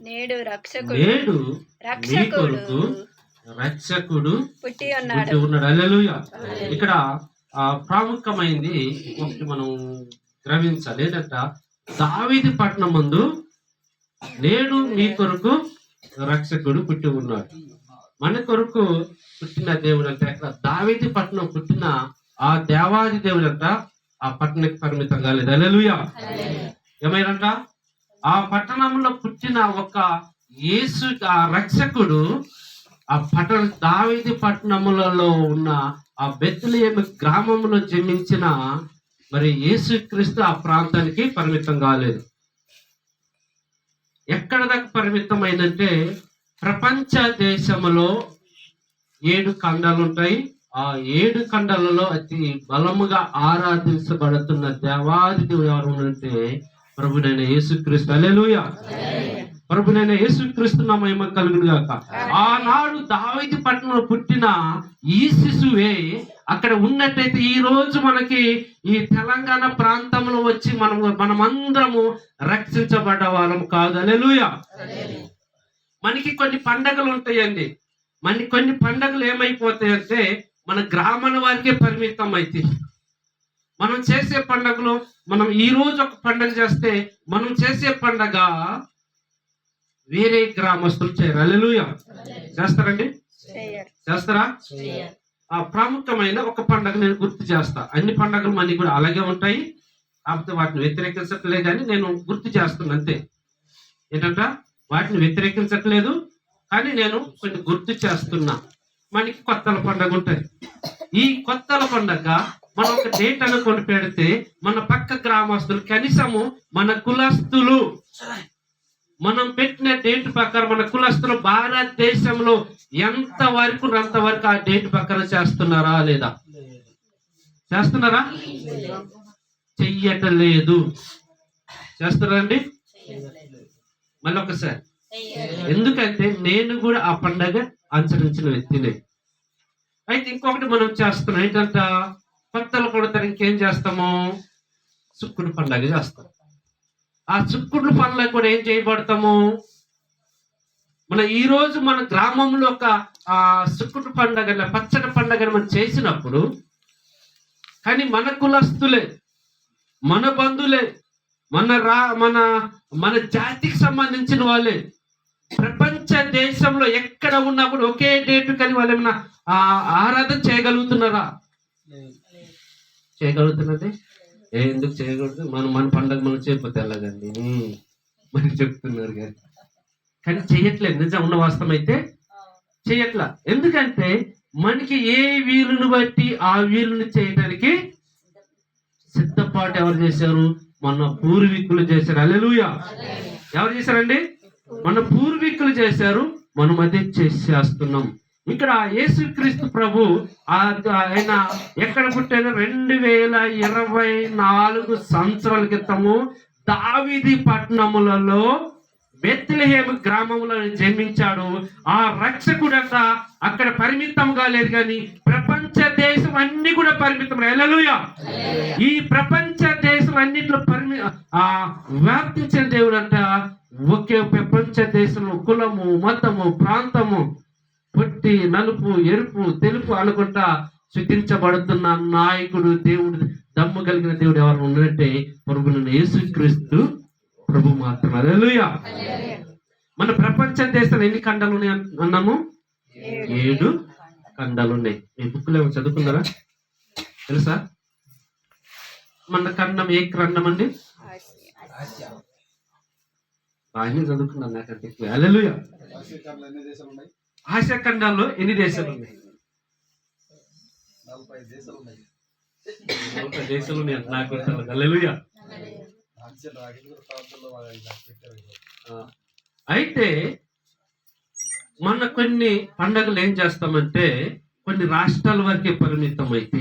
నేడు రక్షకుడు నేడు రక్షకుడు కొరకు రక్షకుడు పుట్టి ఉన్నాడు. ఉన్నాడు. ఇక్కడ ఆ ప్రాముఖ్యమైంది ఒకటి మనం గ్రహించాలి ఏంటంట దావీది పట్టణం ముందు నేడు మీ కొరకు రక్షకుడు పుట్టి ఉన్నాడు. మన కొరకు పుట్టిన దేవుడు అంటే అక్కడ దావీది పట్టణం పుట్టిన ఆ దేవాది దేవుడు అంట ఆ పట్టణానికి పరిమితం కాలేదు. అల్లెలుయ ఏమైనంట ఆ పట్టణంలో పుట్టిన ఒక యేసు ఆ రక్షకుడు ఆ పట్టణ దావేది పట్టణములలో ఉన్న ఆ బెత్తులేమి గ్రామంలో జన్మించిన మరి యేసుక్రీస్తు ఆ ప్రాంతానికి పరిమితం కాలేదు. ఎక్కడ దాకా పరిమితం అయిందంటే ప్రపంచ దేశములో ఏడు ఖండాలు ఉంటాయి ఆ ఏడు ఖండాలలో అతి బలముగా ఆరాధించబడుతున్న దేవాది దేవుడు ఎవరు అంటే ప్రభునైన యేసుక్రీస్తు. అలెలుయ ప్రభునైన యేసుక్రీస్తు నా మహిమ కలుగును గాక. ఆనాడు దావీదు పట్టణంలో పుట్టిన ఈ శిశువే అక్కడ ఉన్నట్టయితే ఈ రోజు మనకి ఈ తెలంగాణ ప్రాంతంలో వచ్చి మనం మనమందరము రక్షించబడ్డ వాళ్ళం కాదు. అలెలుయ మనకి కొన్ని పండగలు ఉంటాయండి. మనకి కొన్ని పండగలు ఏమైపోతాయంటే మన గ్రామాల వారికే పరిమితం అయితే. మనం చేసే పండగలు మనం ఈ రోజు ఒక పండగ చేస్తే మనం చేసే పండగ వేరే గ్రామస్తులు చేయరు. అల్లెలుయ చేస్తారండి? చేస్తారా? ఆ ప్రాముఖ్యమైన ఒక పండగ నేను గుర్తు చేస్తా. అన్ని పండగలు మనకి కూడా అలాగే ఉంటాయి. కాకపోతే వాటిని వ్యతిరేకించట్లే కానీ నేను గుర్తు చేస్తున్నా అంతే. ఏంటంట? వాటిని వ్యతిరేకించట్లేదు. కానీ నేను కొన్ని గుర్తు చేస్తున్నా. మనకి కొత్తల పండగ ఉంటుంది. ఈ కొత్తల పండగ మనం ఒక డేట్ అనుకొని పెడితే మన పక్క గ్రామస్తులు కనీసము మన కులస్తులు. మనం పెట్టిన డేట్ ప్రకారం మన కులస్తులు భారతదేశంలో ఎంత వరకు అంత వరకు ఆ డేట్ ప్రకారం చేస్తున్నారా లేదా? చేస్తున్నారా? చెయ్యటలేదు చేస్తున్నారండి మళ్ళీ ఒకసారి. ఎందుకంటే నేను కూడా ఆ పండగ ఆచరించిన వ్యక్తినే. అయితే ఇంకొకటి మనం చేస్తున్నాం. ఏంటంట? కొత్తలు కొడతారు ఇంకేం చేస్తాము? చుక్కుడు పండగ చేస్తాం ఆ చుక్కుడు పండ్లకు కూడా ఏం చేయబడతాము? మన ఈరోజు మన గ్రామంలో ఒక ఆ చుక్కుడు పండగ పచ్చడి పండగని మనం చేసినప్పుడు కానీ మన కులస్తులే మన బంధులే మన రా మన మన జాతికి సంబంధించిన వాళ్ళే ప్రపంచ దేశంలో ఎక్కడ ఉన్నప్పుడు ఒకే డేట్ కానీ వాళ్ళు ఏమైనా ఆరాధన చేయగలుగుతున్నారా? చేయగలుగుతున్నది? ఏ ఎందుకు చేయకూడదు? మనం మన పండగ మనం చేయకపోతే ఎలాగండి? మరి చెప్తున్నారు కానీ. కానీ చేయట్లేదు. నిజం ఉన్న వాస్తవం అయితే చెయ్యట్లా ఎందుకంటే మనకి ఏ వీలుని బట్టి ఆ వీలుని చేయడానికి సిద్ధపాటు ఎవరు చేశారు? మన పూర్వీకులు చేశారు. అలెలుయా ఎవరు చేశారండి? మన పూర్వీకులు చేశారు. మనం అదే చేసేస్తున్నాం. ఇక్కడ యేసుక్రీస్తు ప్రభు ఆయన ఎక్కడ పుట్టారు రెండు వేల ఇరవై నాలుగు సంవత్సరాల క్రితము దావిది పట్టణములలో బెత్లెహేమ్ గ్రామంలో జన్మించాడు. ఆ రక్షకుడట అక్కడ పరిమితం కాలేదు కానీ ప్రపంచ దేశం అన్ని కూడా పరిమితం. ఎలలుయా ఈ ప్రపంచ దేశం అన్నిట్లో పరిమి ఆ వ్యాప్తించిన దేవుడు అంట ఒకే ప్రపంచ దేశంలో కులము మతము ప్రాంతము. పొట్టి నలుపు ఎరుపు తెలుపు అనుకుంటా శుద్ధించబడుతున్న నాయకుడు దేవుడు దమ్ము కలిగిన దేవుడు ఎవరు ఉన్నట్టే ప్రభుని యేసుక్రీస్తు ప్రభు మాత్రం హల్లెలూయా. మన ప్రపంచ దేశంలో ఎన్ని ఖండాలు ఉన్నాయి అన్- అన్నాము ఏడు ఖండాలు ఉన్నాయి మీ బుక్లో ఏమో చదువుకున్నారా? తెలుసా? మన ఖండం ఏ ఖండం అండి? బాగానే చదువుకున్నాను నాకంటే ఎక్కువ. హల్లెలూయా. ఆసియా ఖండాల్లో ఎన్ని దేశాలు ఉన్నాయి? నలభై దేశాలు ఉన్నాయి. నాకు అయితే మన కొన్ని పండగలు ఏం చేస్తామంటే కొన్ని రాష్ట్రాల వరకే పరిమితం అయితే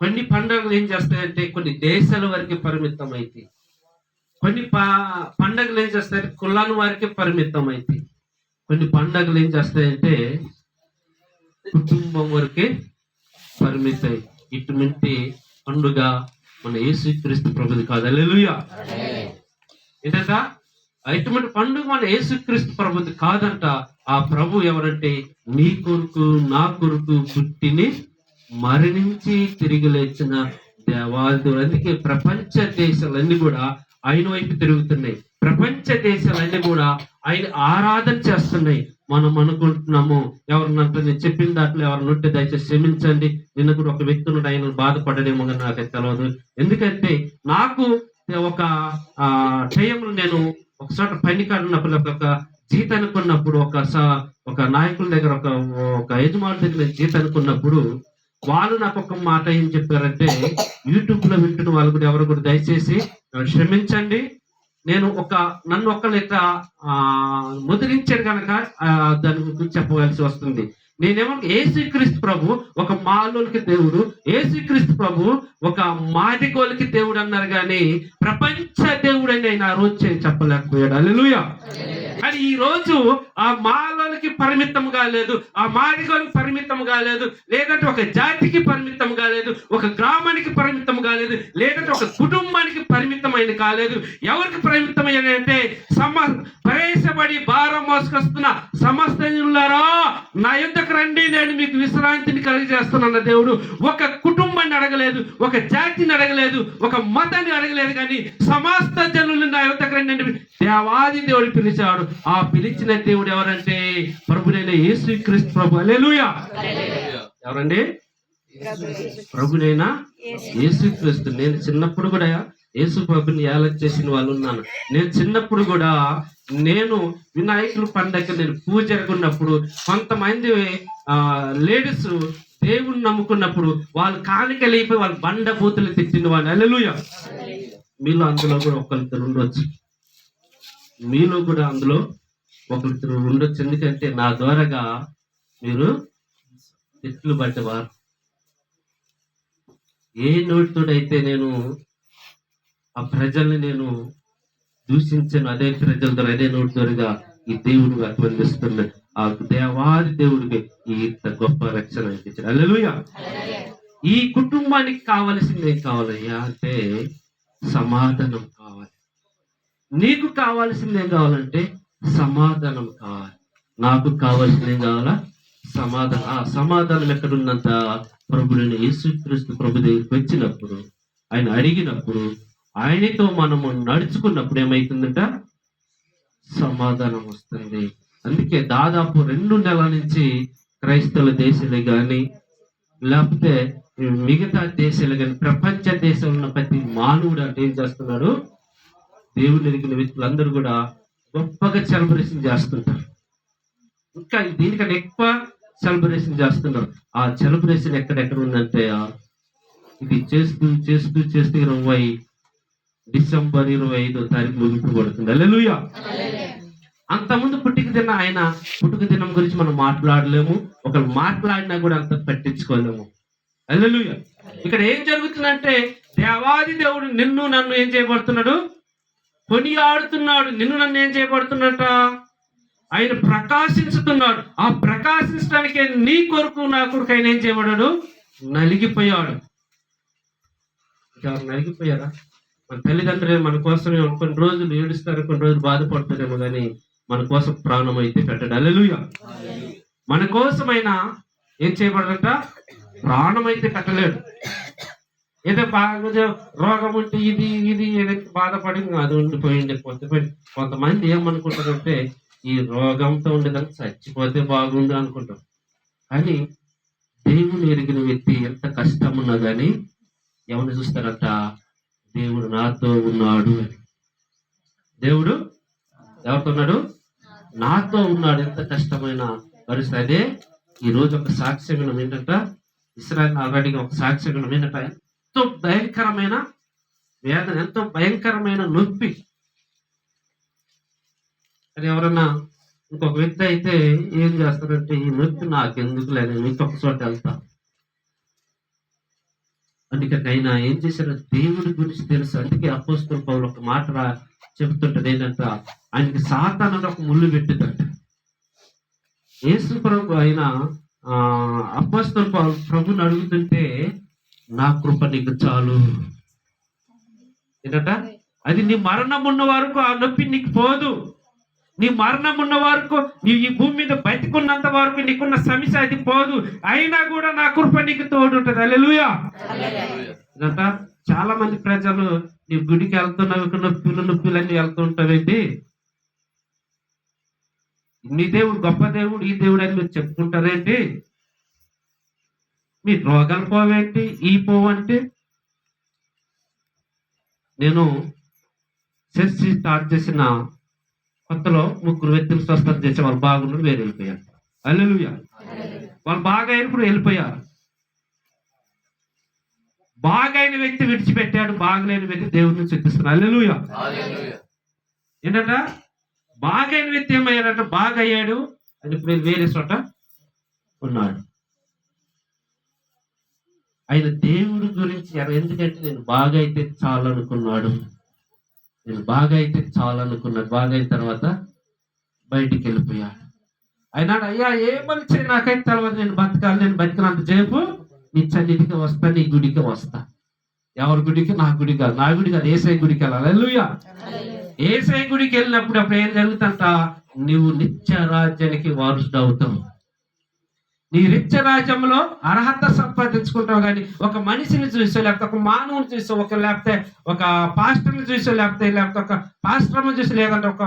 కొన్ని పండుగలు ఏం చేస్తాయంటే కొన్ని దేశాల వరకే పరిమితం అయితే కొన్ని పండగలు ఏం చేస్తాయంటే కులాల వారికే పరిమితం అయితే కొన్ని పండగలు ఏం చేస్తాయంటే కుటుంబం వరకే పరిమితం ఇటువంటి పండుగ మన యేసుక్రీస్తు ప్రభుది కాదు. హల్లెలూయా. ఏంటంట ఇటువంటి పండుగ మన యేసుక్రీస్తు ప్రభుది కాదంట. ఆ ప్రభు ఎవరంటే నీ కొరకు నా కొరకు పుట్టిని మరణించి తిరిగి లేచిన దేవాదుడు అందుకే ప్రపంచ దేశాలన్నీ కూడా ఆయన వైపు తిరుగుతున్నాయి. ప్రపంచ దేశాలన్నీ కూడా ఆయన ఆరాధన చేస్తున్నాయి. మనం అనుకుంటున్నాము ఎవరినంటే నేను చెప్పిన దాంట్లో ఎవరిని ఉంటే దయచేసి క్షమించండి. నిన్న కూడా ఒక వ్యక్తి ఉన్నాడు ఆయన బాధపడలేమో కానీ నాకు తెలియదు ఎందుకంటే నాకు ఒక ఆ టైంలో నేను ఒక చోట పని కాడున్నప్పుడు ఒక జీత అనుకున్నప్పుడు ఒక స- ఒక నాయకుల దగ్గర ఒక ఒక యజమాని దగ్గర నేను జీత అనుకున్నప్పుడు వాళ్ళు నాకు ఒక మాట ఏం చెప్పారంటే యూట్యూబ్లో వింటున్న వాళ్ళు కూడా ఎవరు కూడా దయచేసి క్షమించండి. నేను ఒక నన్ను ఒక్క లెక్క ఆ, ముద్రించాడు కనుక దాని గురించి చెప్పవలసి వస్తుంది. నేనేమో ఏసుక్రీస్తు ప్రభు ఒక మాలోనికి దేవుడు. ఏసుక్రీస్తు ప్రభు ఒక మాదిగోలికి దేవుడు అన్నారు కానీ ప్రపంచ దేవుడని ఆయన ఆ రోజు చెప్పలేకపోయాడు. అల్లెలుయ కానీ ఈ రోజు ఆ మాలోనికి పరిమితం కాలేదు ఆ మాదిగోలకి పరిమితం కాలేదు లేదంటే ఒక జాతికి పరిమితం కాలేదు ఒక గ్రామానికి పరిమితం కాలేదు లేదంటే ఒక కుటుంబానికి పరిమితమైన కాలేదు. ఎవరికి పరిమితమైన అంటే సమ ప్రవేశపడి భారం మోసుకొస్తున్న సమస్తలారా నా యుద్ధకు రండి నేను మీకు విశ్రాంతిని కలిగజేస్తున్నాను దేవుడు. ఒక కుటుంబ అడగలేదు ఒక జాతిని అడగలేదు ఒక మతాన్ని అడగలేదు కానీ సమస్త జనులు నా యుద్ధకు రండి దేవాది దేవుడు పిలిచాడు. ఆ పిలిచిన దేవుడు ఎవరంటే ప్రభునైన యేసు క్రీస్తు ప్రభు అలెలుయా ఎవరండి? ప్రభునైనా యేసు. క్రీస్తు నేను చిన్నప్పుడు కూడా యేసు ప్రభుని ఏలక్ చేసిన వాళ్ళు ఉన్నాను. నేను చిన్నప్పుడు కూడా నేను వినాయకుల పండగ నేను పూజ జరుగున్నప్పుడు కొంతమంది ఆ లేడీస్ దేవుణ్ణి నమ్ముకున్నప్పుడు వాళ్ళు కానికలు అయిపోయి వాళ్ళు బండ బూతులు తిట్టిన వాళ్ళు. అల్లెలుయ మీలో అందులో కూడా ఒకరిద్దరు ఉండొచ్చు. మీలో కూడా అందులో ఒకరిద్దరు ఉండొచ్చు. ఎందుకంటే నా ద్వారాగా మీరు తిట్లు పడ్డవారు ఏ నోటితోడైతే నేను ఆ ప్రజల్ని నేను దూషించాను అదే ప్రజల ద్వారా అదే నోటితోడిగా ఈ దేవుడు అభివందిస్తున్నాడు ఆ దేవాది దేవుడికి ఇంత గొప్ప రక్షణ ఇచ్చాడు అల్లెలుయ ఈ కుటుంబానికి కావలసింది ఏం కావాలయ్యా అంటే సమాధానం కావాలి. నీకు కావాల్సింది ఏం కావాలంటే సమాధానం కావాలి. నాకు కావాల్సింది ఏం కావాలా? సమాధానం. ఆ సమాధానం ఎక్కడున్నంత ప్రభుని యేసుక్రీస్తు ప్రభు దగ్గరికి వచ్చినప్పుడు ఆయన అడిగినప్పుడు ఆయనతో మనము నడుచుకున్నప్పుడు ఏమైతుందంట? సమాధానం వస్తుంది. అందుకే దాదాపు రెండు నెలల నుంచి క్రైస్తవుల దేశాలు కానీ లేకపోతే మిగతా దేశాలు కానీ ప్రపంచ దేశంలో ఉన్న ప్రతి మానవుడు అంటే ఏం చేస్తున్నాడు? దేవుడు ఎరిగిన వ్యక్తులందరూ కూడా గొప్పగా సెలబ్రేషన్ చేస్తుంటారు. ఇంకా దీనికన్నా ఎక్కువ సెలబ్రేషన్ చేస్తున్నారు. ఆ సెలబ్రేషన్ ఎక్కడెక్కడ ఉందంటే ఇది చేస్తూ చేస్తూ చేస్తూ ఇరవై డిసెంబర్ ఇరవై ఐదో తారీఖు ముగింపు పడుతుంది అల్లెలుయా అంతకుముందు పుట్టుక తిన్న ఆయన పుట్టుక దినం గురించి మనం మాట్లాడలేము. ఒకరు మాట్లాడినా కూడా అంత పట్టించుకోలేము. అల్లెలు ఇక్కడ ఏం జరుగుతుందంటే దేవాది దేవుడు నిన్ను నన్ను ఏం చేయబడుతున్నాడు? కొనియాడుతున్నాడు. నిన్ను నన్ను ఏం చేయబడుతున్నట ఆయన ప్రకాశించుతున్నాడు. ఆ ప్రకాశించడానికే నీ కొరకు నా కొరకు ఆయన ఏం చేయబడాడు నలిగిపోయాడు. ఎవరు నలిగిపోయారా మన తల్లిదండ్రులు మన కోసమే కొన్ని రోజులు ఏడుస్తారు కొన్ని రోజులు బాధపడతారేమో కానీ మన కోసం ప్రాణం అయితే పెట్టాడు అల్లెలుయ మన కోసమైన ఏం చేయబడదంట? ప్రాణం అయితే పెట్టలేడు ఏదో బాగా రోగం ఉంటే ఇది ఇది ఏదైతే బాధపడి అది ఉండిపోయింది. కొంతమంది కొంతమంది ఏమనుకుంటారంటే ఈ రోగంతో ఉండేదానికి చచ్చిపోతే బాగుండు అనుకుంటారు. కానీ దేవుని ఎరిగిన వ్యక్తి ఎంత కష్టం ఉన్నా కానీ ఎవరిని చూస్తారంట? దేవుడు నాతో ఉన్నాడు అని. దేవుడు ఎవరితో ఉన్నాడు నాతో ఉన్నాడు ఎంత కష్టమైన పరిస్థితి. అదే ఈ రోజు ఒక సాక్ష్యం వినం ఏంటంట? ఇస్రాయల్ ఆల్రెడీ ఒక సాక్ష్యం వినం ఏంటంట? ఎంతో భయంకరమైన వేదన ఎంతో భయంకరమైన నొప్పి. అది ఎవరన్నా ఇంకొక వ్యక్తి అయితే ఏం చేస్తారంటే ఈ నొప్పి నాకు ఎందుకు లేదు ఇంకొక చోట వెళ్తా. అందుకని ఆయన ఏం చేశారు? దేవుడి గురించి తెలుసు. అందుకే అపోస్తుల పౌలు ఒక మాట రా చెబుతుంటది ఏంటంట ఆయనకి సాతాను అని ఒక ముళ్ళు పెట్టిందంట. యేసు ప్రభు ఆయన ఆ అపోస్తుల ప్రభుని అడుగుతుంటే నా కృప నీకు చాలు. ఏంటంట? అది నీ మరణం ఉన్న వరకు ఆ నొప్పి నీకు పోదు. నీ మరణం ఉన్న వరకు నీ ఈ భూమి మీద బతికున్నంత వరకు నీకున్న సమస్య అది పోదు. అయినా కూడా నా కృప నీకు తోడు ఉంటుంది అల్లెలుయా ఇదంతా చాలా మంది ప్రజలు నీ గుడికి వెళ్తున్నావు ఇక్కడ నొప్పులు నొప్పులు అన్ని వెళ్తూ ఉంటావేంటి? నీ దేవుడు గొప్ప దేవుడు ఈ దేవుడు అని మీరు చెప్పుకుంటారేంటి? మీ రోగాలు పోవేంటి? ఈ పోవంటే నేను చర్చి స్టార్ట్ చేసిన కొత్తలో ముగ్గురు వ్యక్తులు స్వస్థత చేసే వాళ్ళు బాగున్నారు వేరు వెళ్ళిపోయారు. అల్లెలుయా వాళ్ళు బాగా అయినప్పుడు వెళ్ళిపోయారు. బాగైన వ్యక్తి విడిచిపెట్టాడు బాగలేని వ్యక్తి దేవుడిని చూపిస్తున్నాడు అల్లెలుయా ఏంటంట? బాగైన వ్యక్తి ఏమయ్యాడంట? బాగా అయ్యాడు అది ఇప్పుడు వేరే చోట ఉన్నాడు. ఆయన దేవుడి గురించి ఎందుకంటే నేను బాగా అయితే చాలు అనుకున్నాడు నేను బాగా అయితే చాలు అనుకున్నాడు బాగా అయిన తర్వాత బయటికి వెళ్ళిపోయాడు ఆయన అయ్యా ఏ మనిషి నాకైతే తర్వాత నేను బతకాలి నేను బతికినంత సేపు నీ సన్నిధికి వస్తా నీ గుడికి వస్తా. ఎవరి గుడికి? నా గుడి కాదు. నా గుడి కాదు ఏసై గుడికి వెళ్ళాలి. హల్లెలూయా. ఏసై గుడికి వెళ్ళినప్పుడు అప్పుడు ఏం జరుగుతుంట నువ్వు నిత్య రాజ్యానికి వారసుడు అవుతావు. నీ నిత్య రాజ్యంలో అర్హత సంపాదించుకుంటావు కానీ ఒక మనిషిని చూసో లేకపోతే ఒక మానవుని చూసో ఒక లేకపోతే ఒక పాస్టర్ని చూసో లేకపోతే లేకపోతే ఒక పాస్టర్ని చూసి లేదంటే ఒక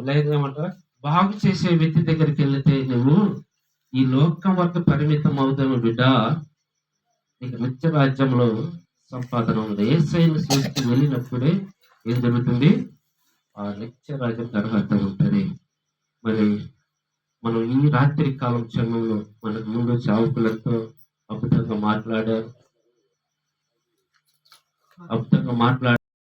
లేదు ఏమంటారు? బాగు చేసే వ్యక్తి దగ్గరికి వెళితే నువ్వు ఈ లోకం వరకు పరిమితం అవుతాము బిడ్డ. నీకు నిత్య రాజ్యంలో సంపాదన ఉంది. ఏ సైన్ వెళ్ళినప్పుడే ఏం జరుగుతుంది? ఆ నిత్య రాజ్యం అర్హత ఉంటుంది. మరి మనం ఈ రాత్రి కాలం క్షణంలో మనకు ముందు చావుకులతో అబద్ధంగా మాట్లాడారు అబద్ధంగా మాట్లాడారు